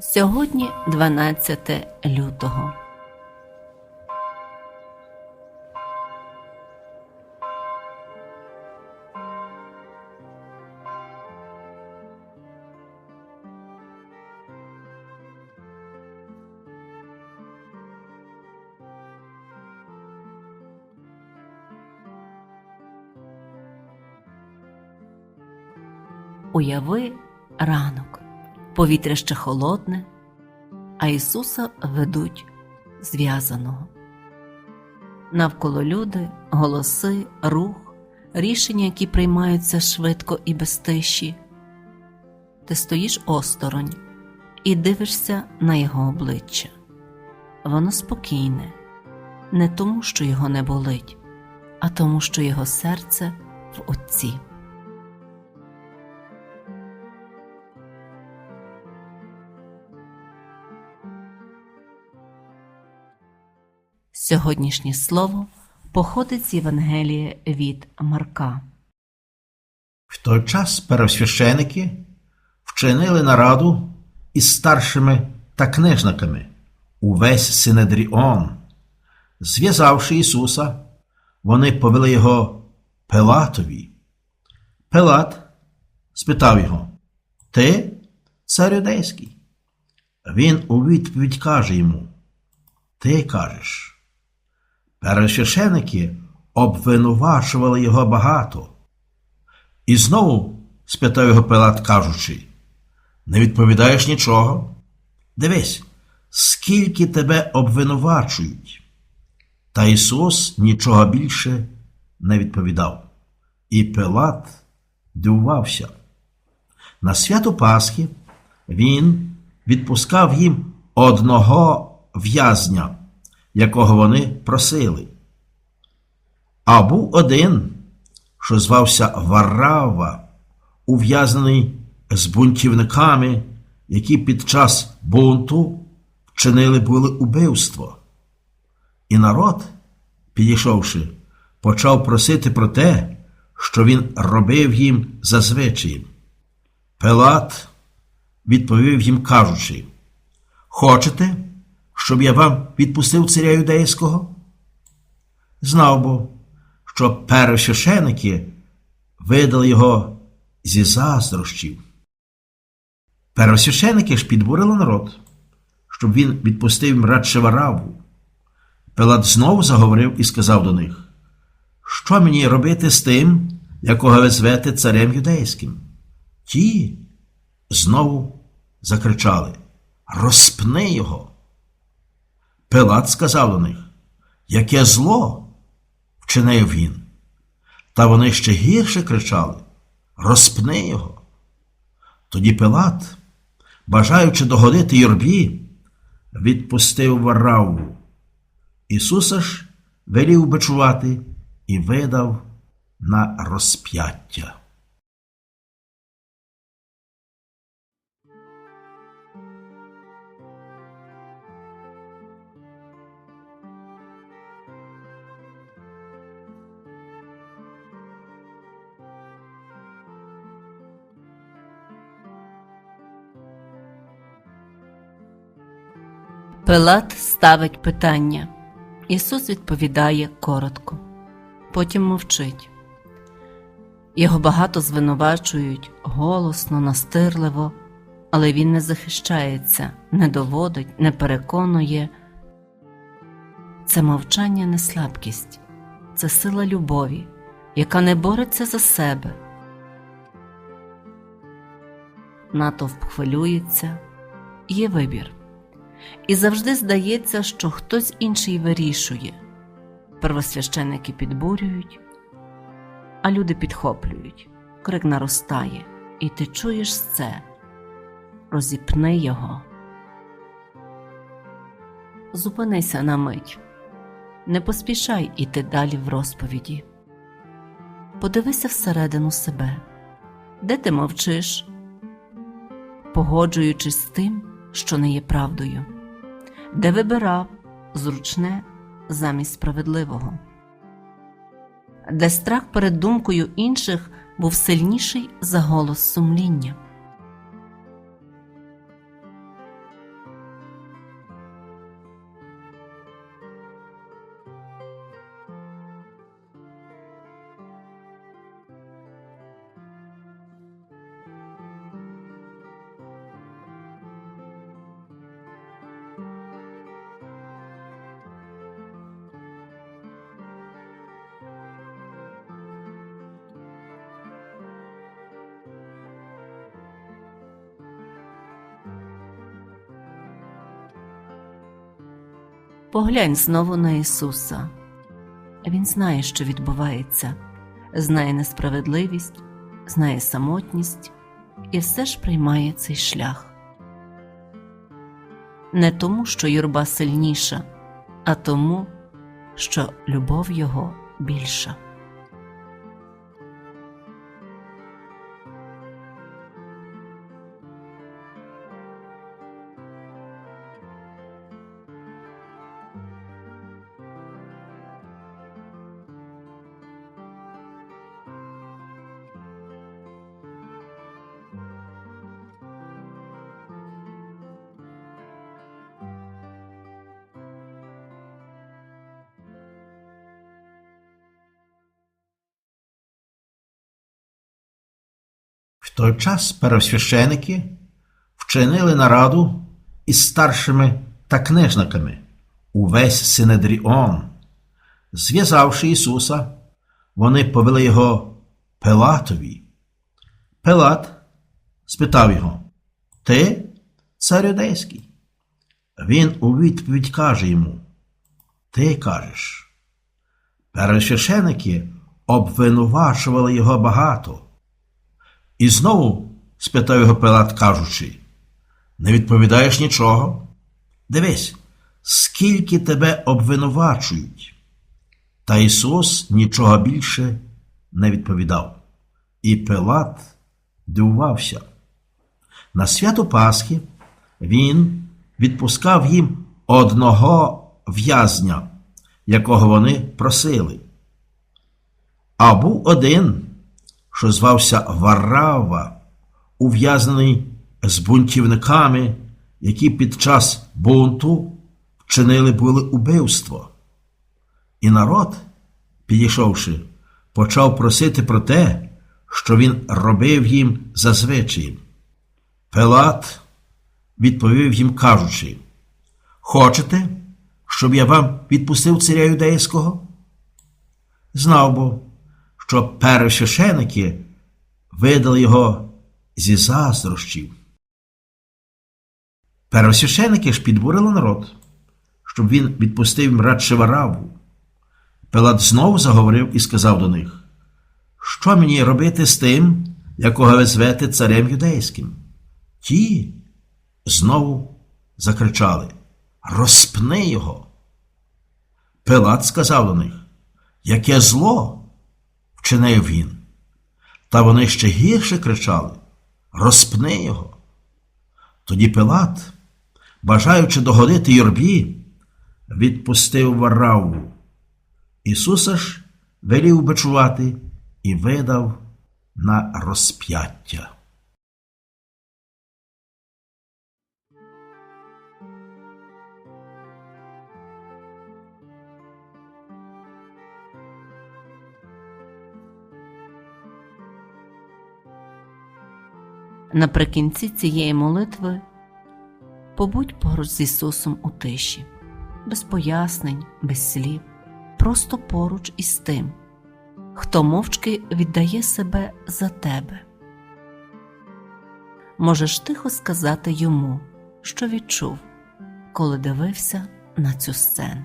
Сьогодні 12 лютого. Уяви ранок, повітря ще холодне, а Ісуса ведуть зв'язаного. Навколо люди, голоси, рух, рішення, які приймаються швидко і без тиші. Ти стоїш осторонь і дивишся на його обличчя. Воно спокійне, не тому, що його не болить, а тому, що його серце в Отці. Сьогоднішнє слово походить з Євангелія від Марка. В той час первосвященики вчинили нараду із старшими та книжниками увесь Синедріон. Зв'язавши Ісуса, вони повели його Пилатові. Пилат спитав його: Ти цар юдейський? Він у відповідь каже йому: Ти кажеш. Первосвященики обвинувачували його багато. І знову спитав його Пилат, кажучи: Не відповідаєш нічого? Дивись, скільки тебе обвинувачують. Та Ісус нічого більше не відповідав. І Пилат дивувався. На свято Пасхи він відпускав їм одного в'язня, якого вони просили. А був один, що звався Варава, ув'язнений з бунтівниками, які під час бунту вчинили були убивство. І народ, підійшовши, почав просити про те, що він робив їм зазвичай. Пилат відповів їм, кажучи: Хочете, щоб я вам відпустив царя юдейського? Знав бо, що первосвященики видали його зі заздрощів. Первосвященики ж підбурили народ, щоб він відпустив радше вараву. Пилат знову заговорив і сказав до них: Що мені робити з тим, якого ви звете царем юдейським? Ті знову закричали: Розпни його. Пилат сказав до них, яке зло вчинив він. Та вони ще гірше кричали Розпни його. Тоді Пилат, бажаючи догодити юрбі, відпустив Вараву. Ісуса ж велів бичувати і видав на розп'яття. Пилат ставить питання. Ісус відповідає коротко, потім мовчить. Його багато звинувачують голосно, настирливо, але він не захищається, не доводить, не переконує. Це мовчання не слабкість, це сила любові, яка не бореться за себе. Натовп хвилюється, є вибір. І завжди здається, що хтось інший вирішує. Первосвященники підбурюють, а люди підхоплюють, крик наростає, і ти чуєш це. Розіпни його. Зупинися на мить, не поспішай іти далі в розповіді. Подивися всередину себе, де ти мовчиш, погоджуючись з тим, що не є правдою, де вибирав зручне замість справедливого, де страх перед думкою інших був сильніший за голос сумління. Поглянь знову на Ісуса. Він знає, що відбувається, знає несправедливість, знає самотність і все ж приймає цей шлях. Не тому, що юрба сильніша, а тому, що любов його більша. Той час первосвященики вчинили нараду із старшими та книжниками увесь Синедріон. Зв'язавши Ісуса, вони повели його Пилатові. Пилат спитав його: Ти цар юдейський? Він у відповідь каже йому: Ти кажеш. Первосвященики обвинувачували його багато. І знову спитав його Пилат, кажучи: Не відповідаєш нічого? Дивись, скільки тебе обвинувачують. Та Ісус нічого більше не відповідав. І Пилат дивувався. На свято Пасхи він відпускав їм одного в'язня, якого вони просили. А був один, що звався Варава, ув'язнений з бунтівниками, які під час бунту вчинили були убивство. І народ, підійшовши, почав просити про те, що він робив їм зазвичай. Пилат відповів їм, кажучи: Хочете, щоб я вам відпустив царя юдейського? Знав бо, що первосвященики видали його зі заздрощів. Первосвященики ж підбурили народ, щоб він відпустив їм радше вараву. Пилат знову заговорив і сказав до них: Що мені робити з тим, якого ви звете царем юдейським? Ті знову закричали: Розпни його. Пилат сказав до них, яке зло вчинив він. Та вони ще гірше кричали: Розпни його. Тоді Пилат, бажаючи догодити юрбі, відпустив Вараву. Ісуса ж велів бичувати і видав на розп'яття. Наприкінці цієї молитви побудь поруч з Ісусом у тиші, без пояснень, без слів, просто поруч із тим, хто мовчки віддає себе за тебе. Можеш тихо сказати йому, що відчув, коли дивився на цю сцену.